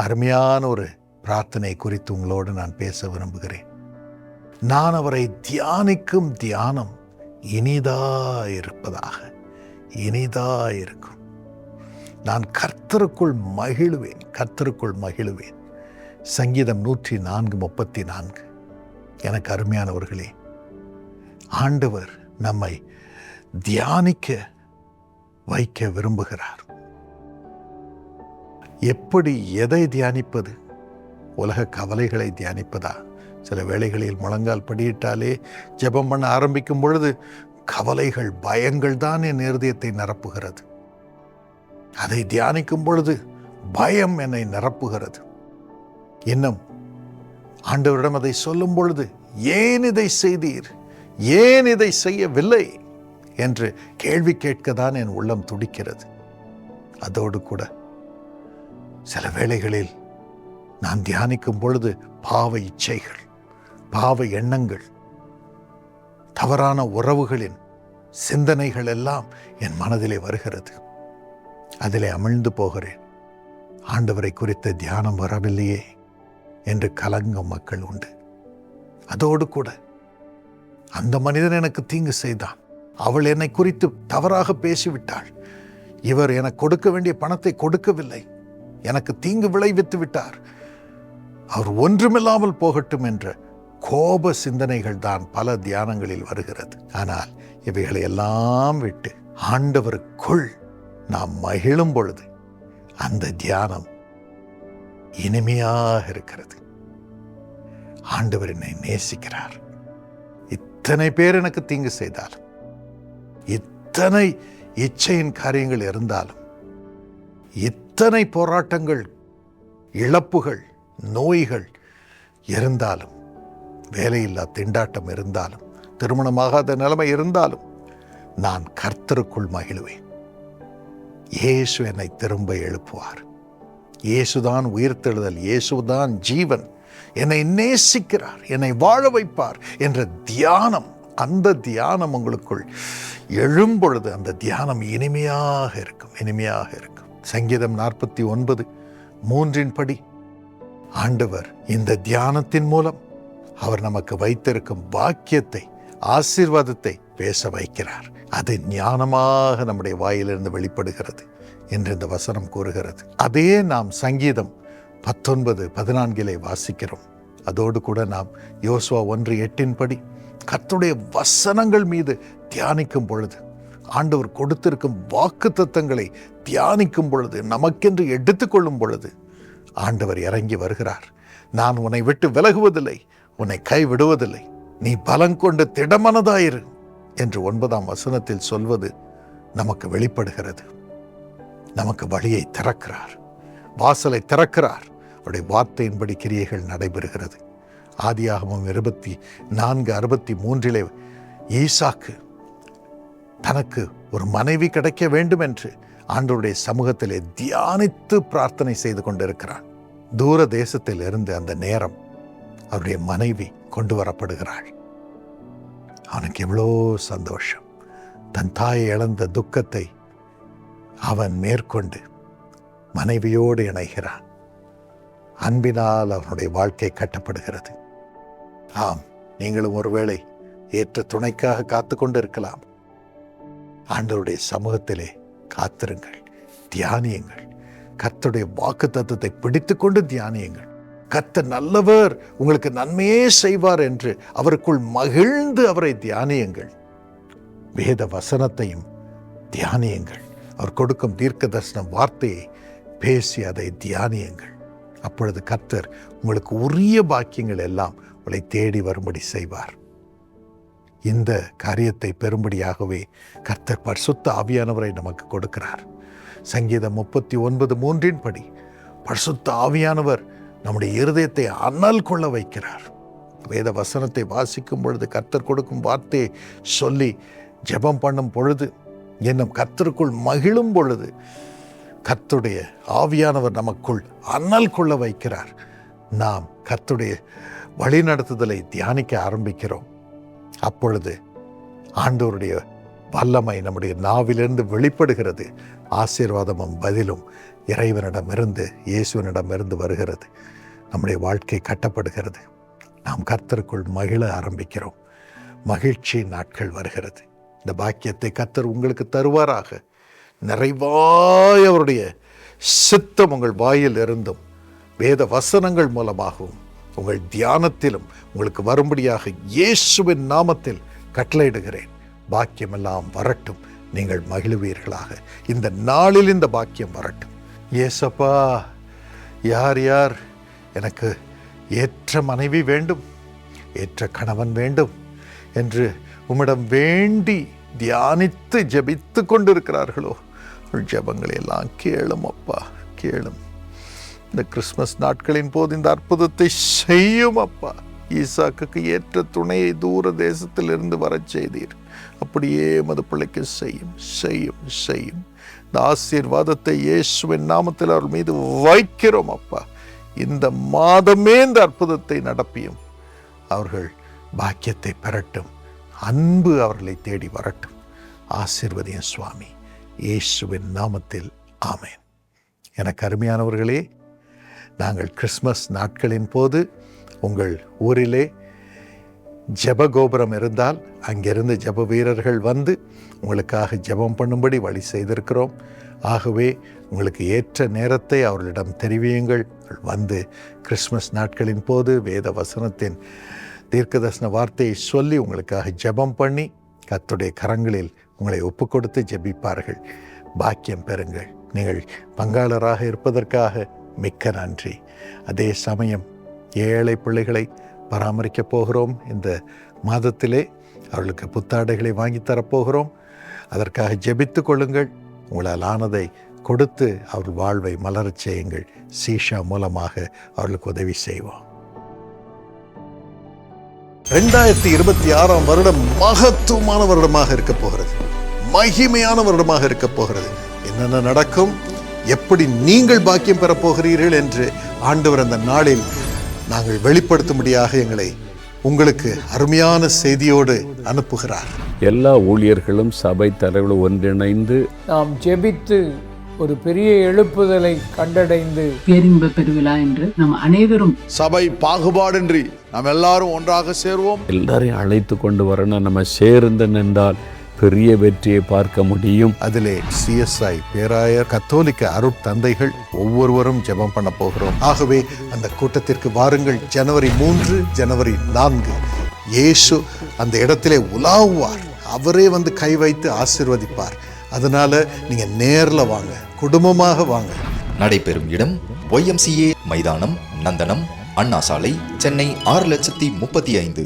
அருமையான ஒரு பிரார்த்தனை குறித்து உங்களோடு நான் பேச விரும்புகிறேன். நான் அவரை தியானிக்கும் தியானம் இனிதாயிருப்பதாக இனிதாயிருக்கும் நான் கர்த்தருக்குள் மகிழுவேன் கர்த்தருக்குள் மகிழுவேன். சங்கீதம் நூற்றி நான்கு முப்பத்தி நான்கு எனக்கு அருமையானவர்களே ஆண்டவர் நம்மை தியானிக்க வைக்க விரும்புகிறார். எப்படி எதை தியானிப்பது? உலக கவலைகளை தியானிப்பதா? சில வேளைகளில் முழங்கால் படியிட்டாலே ஜெபம் பண்ண ஆரம்பிக்கும் பொழுது கவலைகள் பயங்கள் தான் என் இருதயத்தை நிரப்புகிறது. அதை தியானிக்கும் பொழுது பயம் என்னை நிரப்புகிறது. இன்னும் ஆண்டவரிடம் அதை சொல்லும் பொழுது ஏன் இதை செய்தீர்? ஏன் இதை செய்யவில்லை? என்று கேள்வி கேட்க தான் என் உள்ளம் துடிக்கிறது. அதோடு கூட சில வேளைகளில் நான் தியானிக்கும் பொழுது பாவ இச்சைகள் பாவ எண்ணங்கள் தவறான உறவுகளின் சிந்தனைகள் எல்லாம் என் மனதிலே வருகிறது. அதிலே அமிழ்ந்து போகிறேன். ஆண்டவரை குறித்த தியானம் வரவில்லையே என்று கலங்கும் மக்கள் உண்டு. அதோடு கூட அந்த மனிதன் எனக்கு தீங்கு செய்தான். அவள் என்னை குறித்து தவறாக பேசிவிட்டாள். இவர் எனக்கு கொடுக்க வேண்டிய பணத்தை கொடுக்கவில்லை. எனக்கு தீங்கு விளைவித்து விட்டார். அவர் ஒன்றுமில்லாமல் போகட்டும் என்ற கோப சிந்தனைகள் தான் பல தியானங்களில் வருகிறது. ஆனால் இவைகளை எல்லாம் விட்டு ஆண்டவருக்குள் நாம் மகிழும் பொழுது அந்த தியானம் இனிமையாக இருக்கிறது. ஆண்டவர் என்னை நேசிக்கிறார். இத்தனை பேர் எனக்கு தீங்கு செய்தாலும் இத்தனை இச்சையின் காரியங்கள் இருந்தாலும் எத்தனை போராட்டங்கள் இழப்புகள் நோய்கள் இருந்தாலும் வேலையில்லா திண்டாட்டம் இருந்தாலும் திருமணமாகாத நிலைமை இருந்தாலும் நான் கர்த்தருக்குள் மகிழுவேன். இயேசு என்னை திரும்ப எழுப்புவார். இயேசுதான் உயிர்த்தெழுதல் இயேசுதான் ஜீவன். என்னை நேசிக்கிறார் என்னை வாழ வைப்பார் என்ற தியானம் அந்த தியானம் உங்களுக்குள் எழும்பொழுது அந்த தியானம் இனிமையாக இருக்கும் இனிமையாக இருக்கும். சங்கீதம் நாற்பத்தி ஒன்பது மூன்றின் படி ஆண்டவர் இந்த தியானத்தின் மூலம் அவர் நமக்கு வைத்திருக்கும் வாக்கியத்தை ஆசீர்வாதத்தை பேச வைக்கிறார். அது ஞானமாக நம்முடைய வாயிலிருந்து வெளிப்படுகிறது என்று இந்த வசனம் கூறுகிறது. அதே நாம் சங்கீதம் பத்தொன்பது பதினான்கிலே வாசிக்கிறோம். அதோடு கூட நாம் யோசுவா ஒன்று எட்டின் படி வசனங்கள் மீது தியானிக்கும் பொழுது ஆண்டவர் கொடுத்திருக்கும் வாக்கு தத்தங்களை தியானிக்கும் பொழுது நமக்கென்று எடுத்துக்கொள்ளும் பொழுது ஆண்டவர் இறங்கி வருகிறார். நான் உன்னை விட்டு விலகுவதில்லை உன்னை கைவிடுவதில்லை. நீ பலம் கொண்டு திடமனதாயிரு என்று ஒன்பதாம் வசனத்தில் சொல்வது நமக்கு வெளிப்படுகிறது. நமக்கு வழியை திறக்கிறார். வாசலை திறக்கிறார். அவருடைய வார்த்தையின்படி கிரியைகள் நடைபெறுகிறது. ஆதியாகமும் இருபத்தி நான்கு அறுபத்தி மூன்றிலே ஈசாக்கு தனக்கு ஒரு மனைவி கிடைக்க வேண்டும் என்று ஆண்டவருடைய சமூகத்திலே தியானித்து பிரார்த்தனை செய்து கொண்டிருக்கிறான். தூர தேசத்தில் இருந்து அந்த நேரம் அவருடைய மனைவி கொண்டு வரப்படுகிறாள். அவனுக்கு எவ்வளோ சந்தோஷம். தன் தாயை இழந்த துக்கத்தை அவன் மேற்கொண்டு மனைவியோடு இணைகிறான். அன்பினால் அவனுடைய வாழ்க்கை கட்டப்படுகிறது. ஆம் நீங்களும் ஒருவேளை ஏற்ற துணைக்காக காத்து கொண்டு இருக்கலாம் ஆண்டவருடைய சமூகத்திலே காத்திருங்கள் தியானியுங்கள். கர்த்தருடைய வாக்கு தத்துவத்தை பிடித்துக்கொண்டு தியானியுங்கள். கர்த்தர் நல்லவர் உங்களுக்கு நன்மையே செய்வார் என்று அவருக்குள் மகிழ்ந்து அவரை தியானியுங்கள். வேத வசனத்தையும் தியானியுங்கள். அவர் கொடுக்கும் தீர்க்க தரிசன வார்த்தையை பேசி அதை தியானியுங்கள். அப்பொழுது கர்த்தர் உங்களுக்கு உரிய பாக்கியங்கள் எல்லாம் உங்களை தேடி வரும்படி செய்வார். இந்த காரியத்தை பெறும்படியாகவே கர்த்தர் பரிசுத்த ஆவியானவரை நமக்கு கொடுக்கிறார். சங்கீதம் முப்பத்தி ஒன்பது மூன்றின் படி பரிசுத்த ஆவியானவர் நம்முடைய இருதயத்தை அனல் கொள்ள வைக்கிறார். வேத வசனத்தை வாசிக்கும் பொழுது கர்த்தர் கொடுக்கும் வார்த்தையை சொல்லி ஜெபம் பண்ணும் பொழுது என்னும் கர்த்தருக்குள் மகிழும் பொழுது கர்த்துடைய ஆவியானவர் நமக்குள் அனல் கொள்ள வைக்கிறார். நாம் கர்த்துடைய வழிநடத்துதலை தியானிக்க ஆரம்பிக்கிறோம். அப்பொழுது ஆண்டவருடைய வல்லமை நம்முடைய நாவிலிருந்து வெளிப்படுகிறது. ஆசீர்வாதமும் பதிலும் இறைவனிடமிருந்து இயேசுவனிடமிருந்து வருகிறது. நம்முடைய வாழ்க்கை கட்டப்படுகிறது. நாம் கர்த்தருக்குள் மகிழ ஆரம்பிக்கிறோம். மகிழ்ச்சி நாட்கள் வருகிறது. இந்த பாக்கியத்தை கர்த்தர் உங்களுக்கு தருவாராக. நிறைவாய் அவருடைய சித்தம் உங்கள் வாயில் இருந்தும் வேத வசனங்கள் மூலமாகவும் உங்கள் தியானத்திலும் உங்களுக்கு வரும்படியாக இயேசுவின் நாமத்தில் கட்டளையிடுகிறேன். பாக்கியமெல்லாம் வரட்டும். நீங்கள் மகிழுவீர்களாக. இந்த நாளில் இந்த பாக்கியம் வரட்டும். ஏசப்பா யார் யார்? எனக்கு ஏற்ற மனைவி வேண்டும். ஏற்ற கணவன் வேண்டும் என்று உம்மிடம் வேண்டி தியானித்து ஜபித்து கொண்டிருக்கிறார்களோ? ஜபங்களை எல்லாம் கேளும் அப்பா. கேளும். இந்த கிறிஸ்மஸ் நாட்களின் போது இந்த அற்புதத்தை செய்யும் அப்பா. ஈசாக்குக்கு ஏற்ற துணையை தூர தேசத்திலிருந்து வரச் செய்தீர். அப்படியே மது பிள்ளைக்கு செய்யும் செய்யும் செய்யும். இந்த ஆசீர்வாதத்தை இயேசுவின் நாமத்தில் அவர் மீது வைக்கிறோம் அப்பா. இந்த மாதமே இந்த அற்புதத்தை நடப்பியும். அவர்கள் பாக்கியத்தை பெறட்டும். அன்பு அவர்களை தேடி வரட்டும். ஆசிர்வதியம் சுவாமி. இயேசுவின் நாமத்தில் ஆமேன். எனக்கு அருமையானவர்களே நாங்கள் கிறிஸ்மஸ் நாட்களின் போது உங்கள் ஊரிலே ஜெப கோபுரம் இருந்தால் அங்கிருந்து ஜெப வீரர்கள் வந்து உங்களுக்காக ஜெபம் பண்ணும்படி வழி செய்திருக்கிறோம். ஆகவே உங்களுக்கு ஏற்ற நேரத்தை அவர்களிடம் தெரிவியுங்கள். வந்து கிறிஸ்மஸ் நாட்களின் போது வேத வசனத்தின் தீர்க்கதர்சன வார்த்தையை சொல்லி உங்களுக்காக ஜெபம் பண்ணி கத்துடைய கரங்களில் உங்களை ஒப்பு கொடுத்து ஜெபிப்பார்கள். பாக்கியம் பெறுங்கள். நீங்கள் பங்காளராக இருப்பதற்காக மிக்க நன்றி. அதே சமயம் ஏழை பிள்ளைகளை பராமரிக்கப் போகிறோம். இந்த மாதத்திலே அவர்களுக்கு புத்தாடைகளை வாங்கி தரப்போகிறோம். அதற்காக ஜெபித்து கொள்ளுங்கள். உங்களால் ஆனதை கொடுத்து அவர் வாழ்வை மலரச் செய்யுங்கள். சீஷா மூலமாக அவர்களுக்கு உதவி செய்வோம். ரெண்டாயிரத்தி இருபத்தி ஆறாம் வருடம் மகத்துவமான வருடமாக இருக்க போகிறது. மகிமையான வருடமாக இருக்க போகிறது. என்னென்ன நடக்கும்? எப்படி நீங்கள் பாக்கியம் பெறப் போகிறீர்கள் என்று ஆண்டவர் அந்த நாளில் நாங்கள் வெளிப்படுத்தும்படியாக எங்களை உங்களுக்கு அருமையான செய்தியோடு அனுப்புகிறார். எல்லா ஊழியர்களும் சபை தலைவர்களும் ஒன்றிணைந்து நாம் ஜெபித்து ஒரு பெரிய எழுப்புதலை கண்டடைந்து பேரின்ப பெருவிழா என்று நாம் அனைவரும் சபை பாகுபாடின்றி நாம் எல்லாரும் ஒன்றாக சேர்வோம். எல்லாரையும் அழைத்து கொண்டு வரணும். நம்ம சேர்ந்து நின்றால் பெரிய வெற்றியை பார்க்க முடியும். அதிலே சிஎஸ்ஐ பேராயர் கத்தோலிக்க அருட்தந்தைகள் ஒவ்வொருவரும் ஜெபம் பண்ண போகிறோம். ஆகவே அந்த கூட்டத்திற்கு வாருங்கள். ஜனவரி மூன்று ஜனவரி நான்கு. இயேசு அந்த இடத்திலே உலாவுவார். அவரே வந்து கை வைத்து ஆசீர்வதிப்பார். அதனால நீங்க நேர்ல வாங்க குடும்பமாக வாங்க. நடைபெறும் இடம் ஒய்எம்சிஏ மைதானம் நந்தனம் அண்ணா சாலை சென்னை ஆறு லட்சத்தி முப்பத்தி ஐந்து.